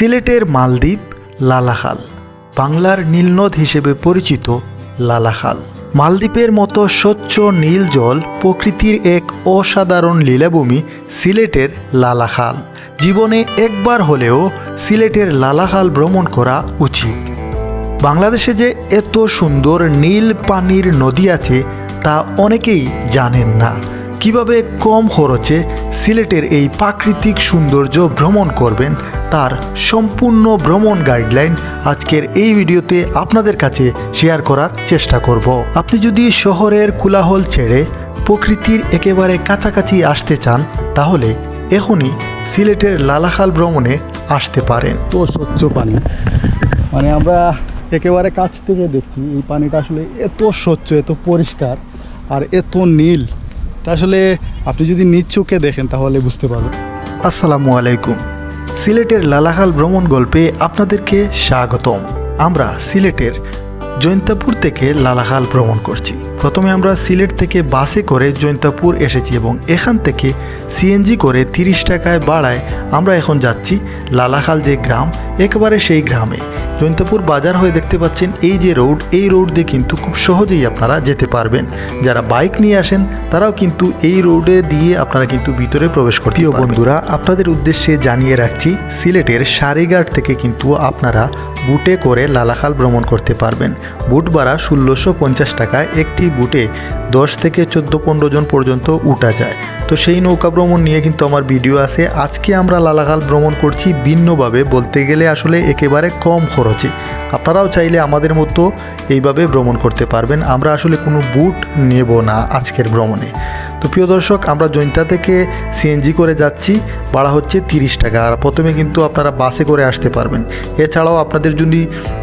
সিলেটের মালদ্বীপ লালাখাল, বাংলার নীলনদ হিসেবে পরিচিত লালাখাল। মালদ্বীপের মতো স্বচ্ছ নীল জল প্রকৃতির এক অসাধারণ লীলাভূমি সিলেটের লালাখাল। জীবনে একবার হলেও সিলেটের লালাখাল ভ্রমণ করা উচিত। বাংলাদেশে যে এত সুন্দর নীল পানির নদী আছে তা অনেকেই জানেন না। কীভাবে কম খরচে সিলেটের এই প্রাকৃতিক সৌন্দর্য ভ্রমণ করবেন তার সম্পূর্ণ ভ্রমণ গাইডলাইন আজকের এই ভিডিওতে আপনাদের কাছে শেয়ার করার চেষ্টা করব। আপনি যদি শহরের কোলাহল ছেড়ে প্রকৃতির একেবারে কাছাকাছি আসতে চান, তাহলে এখনই সিলেটের লালাখাল ভ্রমণে আসতে পারেন। এত স্বচ্ছ পানি। মানে আমরা একেবারে কাছ থেকে দেখছি, এই পানিটা আসলে এত স্বচ্ছ, এত পরিষ্কার আর এত নীল। তা আসলে আপনি যদি নিজ চোখে দেখেন, তাহলে বুঝতে পারবেন। আসসালামু আলাইকুম। সিলেটের লালাহাল ভ্রমণ গল্পে আপনাদেরকে স্বাগতম। আমরা সিলেটের জৈন্তাপুর থেকে লালাহাল ভ্রমণ করছি। প্রথমে আমরা সিলেট থেকে বাসে করে জৈন্তাপুর এসেছি এবং এখান থেকে সিএনজি করে তিরিশ টাকায় বাড়ায় আমরা এখন যাচ্ছি লালাখাল যে গ্রাম, একেবারে সেই গ্রামে। জৈন্তাপুর বাজার হয়ে দেখতে পাচ্ছেন এই যে রোড এই রোড দিয়ে কিন্তু খুব সহজেই আপনারা যেতে পারবেন। যারা বাইক নিয়ে আসেন তারাও কিন্তু এই রোডে দিয়ে আপনারা কিন্তু ভিতরে প্রবেশ করতে বন্ধুরা আপনাদের উদ্দেশ্যে জানিয়ে রাখছি সিলেটের সারিঘাট থেকে কিন্তু আপনারা বুটে করে লালাখাল ভ্রমণ করতে পারবেন। বুট ভাড়া ষোলোশো পঞ্চাশ টাকায় একটি বুটে দশ থেকে চোদ্দ পনেরো জন পর্যন্ত উঠা যায়। তো সেই নৌকা ভ্রমণ নিয়ে কিন্তু আমার ভিডিও আছে। আজকে আমরা লালাখাল ভ্রমণ করছি ভিন্নভাবে বলতে গেলে আসলে একেবারে কম খরচে। আপনারাও চাইলে আমাদের মতো এইভাবে ভ্রমণ করতে পারবেন। আমরা আসলে কোনো বুট নেব না আজকের ভ্রমণে। তো প্রিয় দর্শক, আমরা জৈন্তা থেকে সিএনজি করে যাচ্ছি। ভাড়া হচ্ছে তিরিশ টাকা। আর প্রথমে কিন্তু আপনারা বাসে করে আসতে পারবেন। এছাড়াও আপনাদের যদি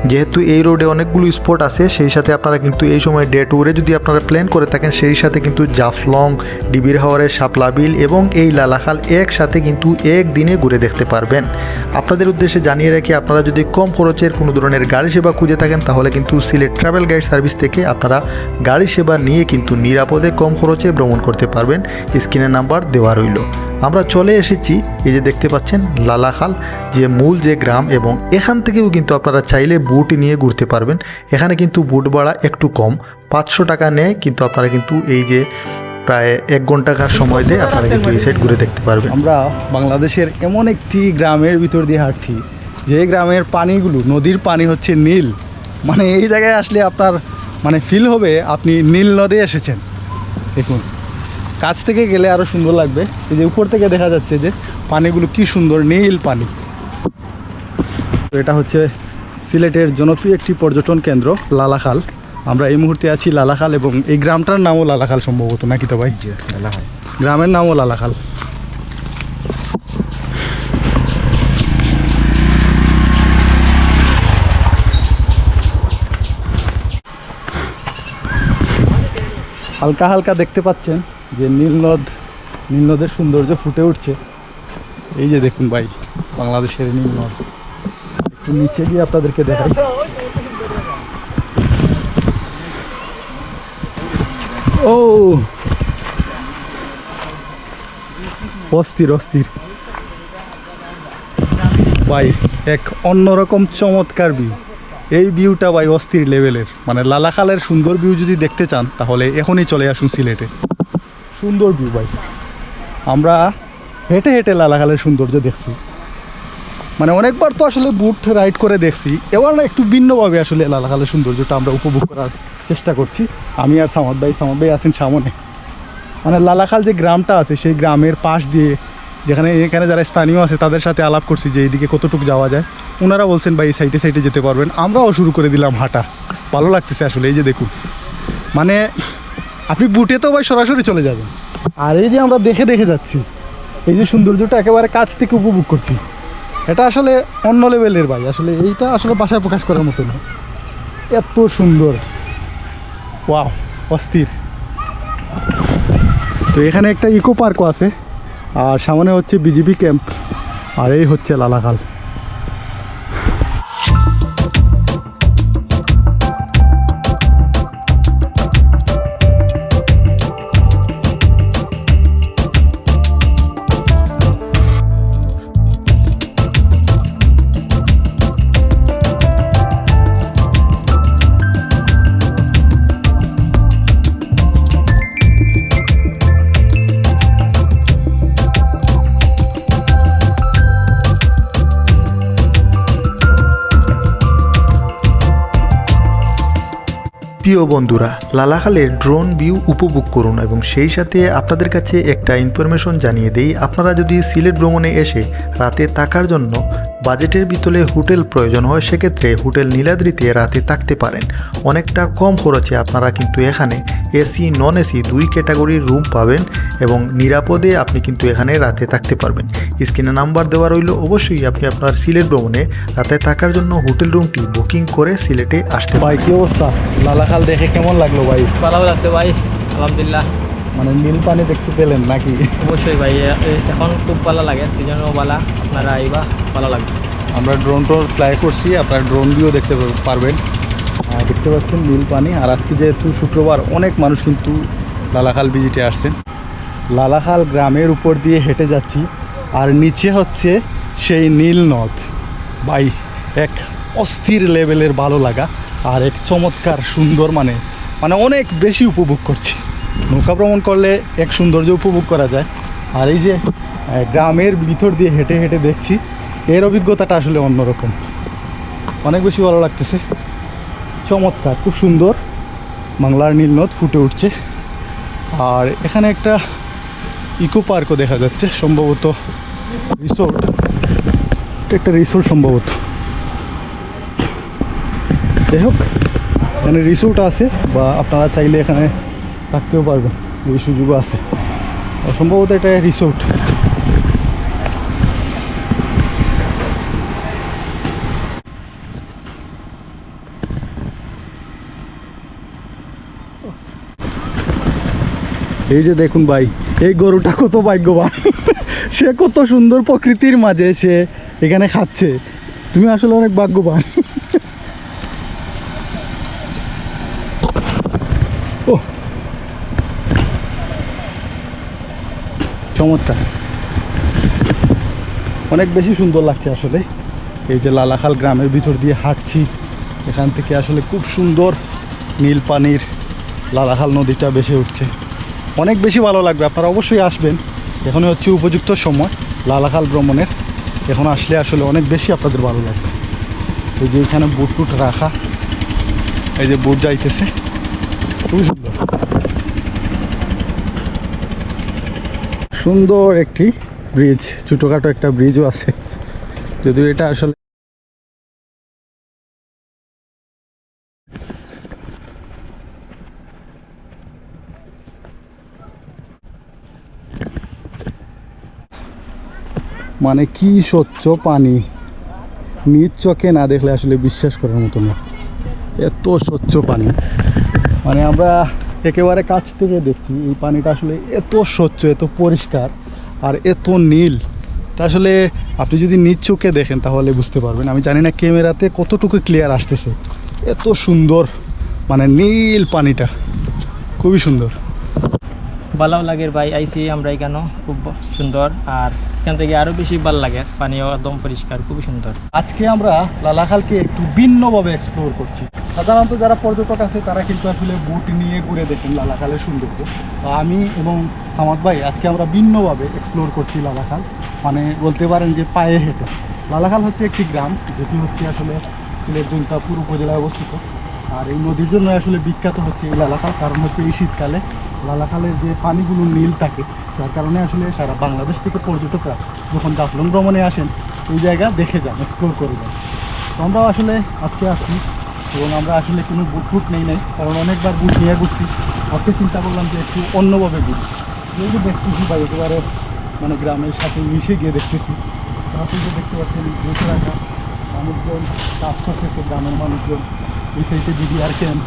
যেহেতু এই রোডে অনেকগুলো স্পট আছে, সেই সাথে আপনারা কিন্তু এই সময় ডে ট্যুরে যদি আপনারা প্ল্যান করে থাকেন, সেই সাথে কিন্তু জাফলং, ডিবির হাওয়ারের শাপলা বিল এবং এই লালাখাল একসাথে কিন্তু একদিনে ঘুরে দেখতে পারবেন। আপনাদের উদ্দেশ্যে জানিয়ে রাখি, আপনারা যদি কম খরচের কোনো ধরনের গাড়ি সেবা খুঁজে থাকেন, তাহলে কিন্তু সিলেট ট্রাভেল গাইড সার্ভিস থেকে আপনারা গাড়ি সেবা নিয়ে কিন্তু নিরাপদে কম খরচে ভ্রমণ করতে পারবেন, স্ক্রিনের নাম্বার দেওয়া রইল। আমরা চলে এসেছি, এই যে দেখতে পাচ্ছেন, লালাখাল, যে মূল যে গ্রাম এবং এখান থেকেও কিন্তু আপনারা চাইলে বুট নিয়ে ঘুরতে পারবেন। এখানে কিন্তু বুট ভাড়া একটু কম, পাঁচশো টাকা নেয়, কিন্তু আপনারা কিন্তু এই যে প্রায় এক ঘন্টাকার সময় দিয়ে, আপনারা কিন্তু এই সাইড ঘুরে দেখতে পারবেন। আমরা বাংলাদেশের এমন একটি গ্রামের ভিতর দিয়ে হাঁটছি, যে গ্রামের পানিগুলো, নদীর পানি হচ্ছে নীল। মানে এই জায়গায় আসলে আপনার মানে ফিল হবে, আপনি নীল নদে এসেছেন। দেখুন। কাছ থেকে গেলে আরও সুন্দর লাগবে। এই যে উপর থেকে দেখা যাচ্ছে যে পানিগুলো কি সুন্দর নীল পানি। তো এটা হচ্ছে সিলেটের জনপ্রিয় একটি পর্যটন কেন্দ্র লালাখাল। আমরা এই মুহূর্তে আছি লালাখাল এবং এই গ্রামটার নামও লালাখাল সম্ভবত নাকি তো ভাই? লালাখাল। গ্রামের নামও লালাখাল। হালকা হালকা দেখতে পাচ্ছেন। যে নীলনদ নীলনদের সৌন্দর্য ফুটে উঠছে। এই যে দেখুন ভাই, বাংলাদেশের নীলনদ একটু নিচে গিয়ে আপনাদেরকে দেখাই। ও! অস্থির অস্থির। ভাই, এক অন্যরকম চমৎকার ভিউ এই ভিউটা ভাই অস্থির লেভেলের মানে লালাখালের সুন্দর ভিউ যদি দেখতে চান, তাহলে এখনই চলে আসুন সিলেটে। সুন্দর ভিউ ভাই। আমরা হেঁটে হেঁটে লালাখালের সৌন্দর্য দেখছি। মানে অনেকবার তো আসলে বুট রাইড করে দেখছি। এবার না একটু ভিন্নভাবে আসলে লালাখালের সৌন্দর্যটা আমরা উপভোগ করার চেষ্টা করছি। আমি আর সামদ ভাই সামদ ভাই আছেন সামনে। মানে লালাখাল যে গ্রামটা আছে, সেই গ্রামের পাশ দিয়ে যেখানে, এখানে যারা স্থানীয় আছে, তাদের সাথে আলাপ করছি যে এইদিকে কতটুকু যাওয়া যায়। ওনারা বলছেন, ভাই, এই সাইডে সাইডে যেতে পারবেন। আমরাও শুরু করে দিলাম হাঁটা। ভালো লাগতেছে আসলে, এই যে দেখুন। মানে আপনি বুটে তো ভাই সরাসরি চলে যাবেন। আর এই যে আমরা দেখে দেখে যাচ্ছি, এই যে সৌন্দর্যটা একেবারে কাছ থেকে উপভোগ করছি। এটা আসলে অন্য লেভেলের ভাই, আসলে এইটা আসলে বাসায় প্রকাশ করার মতো না। এত সুন্দর। ওয়াও, অস্থির। তো এখানে একটা ইকো পার্কও আছে, আর সামনে হচ্ছে বিজিবি ক্যাম্প, আর এই হচ্ছে লালাখাল। প্রিয় বন্ধুরা লালাখালের ড্রোন ভিউ উপভোগ করুন এবং সেই সাথে আপনাদের কাছে একটা ইনফরমেশন জানিয়ে দেই। আপনারা যদি সিলেট ভ্রমণে এসে রাতে থাকার জন্য বাজেটের ভিতরে হোটেল প্রয়োজন হয়, সেক্ষেত্রে হোটেল নীলাদ্রিতে রাতে থাকতে পারেন। অনেকটা কম খরচে আপনারা কিন্তু এখানে এসি নন এসি দুই ক্যাটাগরির রুম পাবেন এবং নিরাপদে আপনি কিন্তু এখানে রাতে থাকতে পারবেন। স্ক্রিনে নাম্বার দেওয়া রইল। অবশ্যই আপনি আপনার সিলেট ভ্রমণে রাতে থাকার জন্য হোটেল রুমটি বুকিং করে সিলেটে আসতে ভাই পারেন কি অবস্থা? লালাখাল দেখে কেমন লাগল ভাই? ভালো লাগছে ভাই আলহামদুলিল্লাহ। মানে নীল পানি দেখতে পেলেন নাকি? অবশ্যই ভাই এখন খুব ভালো লাগে সিজনও ভালো আপনারা আইবা ভালো লাগবে। আমরা ড্রোন টোন ফ্লাই করছি আপনারা ড্রোন দিয়েও দেখতে পারবেন। দেখতে পাচ্ছেন নীল পানি। আর আজকে যেহেতু শুক্রবার, অনেক মানুষ কিন্তু লালাখাল ভিজিটে আসছেন। লালাখাল গ্রামের উপর দিয়ে হেঁটে যাচ্ছি। আর নিচে হচ্ছে সেই নীল নদ। বাই এক অস্থির লেভেলের ভালো লাগা আর এক চমৎকার সুন্দর মানে মানে অনেক বেশি উপভোগ করছি। নৌকা ভ্রমণ করলে এক সৌন্দর্য উপভোগ করা যায়। আর এই যে গ্রামের ভিতর দিয়ে হেঁটে হেঁটে দেখছি, এর অভিজ্ঞতাটা আসলে অন্যরকম। অনেক বেশি ভালো লাগতেছে। চমৎকার, খুব সুন্দর। বাংলার নীল নদ ফুটে উঠছে। আর এখানে একটা ইকো পার্কও দেখা যাচ্ছে, সম্ভবত রিসোর্ট। একটা রিসোর্ট সম্ভবত। যাই হোক, এখানে রিসোর্ট আছে বা আপনারা চাইলে এখানে থাকতেও পারবেন, এই সুযোগও আছে। সম্ভবত এটা রিসোর্ট। এই যে দেখুন ভাই, এই গরুটা কত ভাগ্যবান। সে কত সুন্দর প্রকৃতির মাঝে সে এখানে খাচ্ছে। তুমি আসলে অনেক ভাগ্যবান। ও। চমৎকার। অনেক বেশি সুন্দর লাগছে আসলে। এই যে লালাখাল গ্রামের ভিতর দিয়ে হাঁটছি, এখান থেকে আসলে খুব সুন্দর নীল পানির লালাখাল নদীটা ভেসে উঠছে। অনেক বেশি ভালো লাগবে, আপনারা অবশ্যই আসবেন। এখনই হচ্ছে উপযুক্ত সময়, লালাখাল ভ্রমণের। এখন আসলে আসলে অনেক বেশি আপনাদের ভালো লাগবে। এই যে এখানে বুট টুট রাখা, এই যে বুট যাইতেছে। খুবই সুন্দর। সুন্দর একটি ব্রিজ ছোটোখাটো একটা ব্রিজও আছে। যদিও এটা আসলে মানে কি স্বচ্ছ পানি? নিজ চোখে না দেখলে আসলে বিশ্বাস করার মতো না। এত স্বচ্ছ পানি। মানে আমরা একেবারে কাছ থেকে দেখছি এই পানিটা আসলে এত স্বচ্ছ, এত পরিষ্কার আর এত নীল। তা আসলে আপনি যদি নিজ চোখে দেখেন তাহলে বুঝতে পারবেন। আমি জানি না ক্যামেরাতে কতটুকু ক্লিয়ার আসতেছে। এত সুন্দর মানে নীল পানিটা। খুবই সুন্দর। ভালো লাগে ভাই আইসি আমরা এখানেও, খুব সুন্দর। আর এখান থেকে আরও বেশি ভালো লাগে পানিও একদম পরিষ্কার, খুবই সুন্দর। আজকে আমরা লালাখালকে একটু ভিন্নভাবে এক্সপ্লোর করছি। সাধারণত যারা পর্যটক আছে, তারা কিন্তু আসলে বুট নিয়ে ঘুরে দেখেন লালাখালের সৌন্দর্য। আমি এবং সামাদ ভাই, আজকে আমরা ভিন্নভাবে এক্সপ্লোর করছি লালাখাল। মানে বলতে পারেন যে পায়ে হেঁটে। লালাখাল হচ্ছে একটি গ্রাম, যেটি হচ্ছে আসলে সিলেট জৈন্তাপুর উপজেলায় অবস্থিত। আর এই নদীর জন্য আসলে বিখ্যাত হচ্ছে এই লালাখাল, কারণ হচ্ছে এই শীতকালে লালাখালের যে পানিগুলো নীল থাকে, যার কারণে আসলে সারা বাংলাদেশ থেকে পর্যটকরা যখন জাফলং ভ্রমণে আসেন, এই জায়গা দেখে যান এক্সপ্লোর করে যান। তো আমরাও আসলে আজকে আসছি। এবং আমরা আসলে কোনো বুট ফুট নেই নাই, কারণ অনেকবার বুট নিয়ে ঘুরছি। আজকে চিন্তা করলাম যে একটু অন্যভাবে ঘুরি। যেহেতু দেখতেছি বা একেবারে মানে গ্রামের সাথে মিশে গিয়ে দেখতেছি। তারপরে যে দেখতে পাচ্ছেন বুট রাখা মানুষজন কাজ করতেছে, গ্রামের মানুষজন। এই সাইডে বিডিআর ক্যাম্প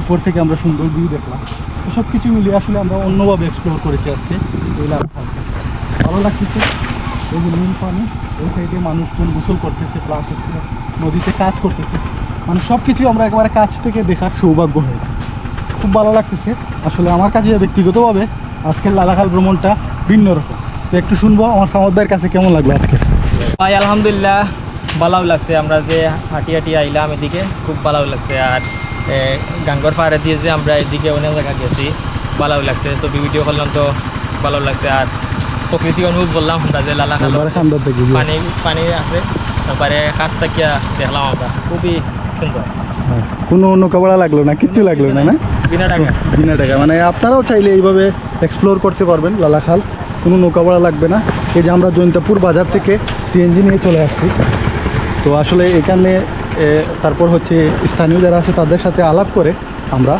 উপর থেকে আমরা সুন্দর ভিউ দেখলাম। তো সব কিছু মিলিয়ে আসলে আমরা অন্যভাবে এক্সপ্লোর করেছি আজকে এই লালখালটা ভালো লাগতেছে। এই যে নীল পানি, ওই সাইডে মানুষজন গোসল করতেছে প্লাস হচ্ছে নদীতে কাজ করতেছে। মানে সব কিছু আমরা একেবারে কাছ থেকে দেখার সৌভাগ্য হয়েছে। খুব ভালো লাগতেছে। আসলে আমার কাছে ব্যক্তিগতভাবে আজকের লালাখাল ভ্রমণটা ভিন্ন রকম। তো একটু শুনব আমার সামদ ভাইয়ের কাছে কেমন লাগল আজকে? ভাই, আলহামদুলিল্লাহ ভালো লাগছে। আমরা যে হাঁটি হাঁটি আইলাম এদিকে, খুব ভালো লাগছে। আর গাঙ্গর পাহাড়ে দিয়ে যে আমরা এদিকে অনেক জায়গা গেছি ভালো লাগছে। ছবি ভিডিও করলাম তো ভালো লাগছে। আর প্রকৃতি অনুভব করলাম আমরা যে একবারে খান্দার পানি পানি আছে তারপরে কাছ থেকে দেখলাম আমরা। খুবই সুন্দর। কোনো নৌকা ভাড়া লাগল না কিচ্ছু লাগল না না? বিনা টাকা। বিনা টাকা। মানে আপনারাও চাইলে এইভাবে এক্সপ্লোর করতে পারবেন লালাখাল কোনো নৌকা ভাড়া লাগবে না। এই যে আমরা জৈন্তাপুর বাজার থেকে সিএনজি নিয়ে চলে আসছি। তো আসলে এখানে তারপর হচ্ছে স্থানীয় যারা আছে তাদের সাথে আলাপ করে আমরা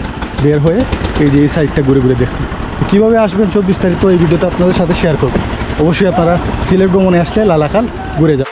বের হয়ে এই যে এই সাইডটা ঘুরে ঘুরে দেখছি। কীভাবে আসবেন সব বিস্তারিত এই ভিডিওটা আপনাদের সাথে শেয়ার করব। অবশ্যই আপনারা সিলেট ভ্রমণে আসলে লালাকাল ঘুরে যান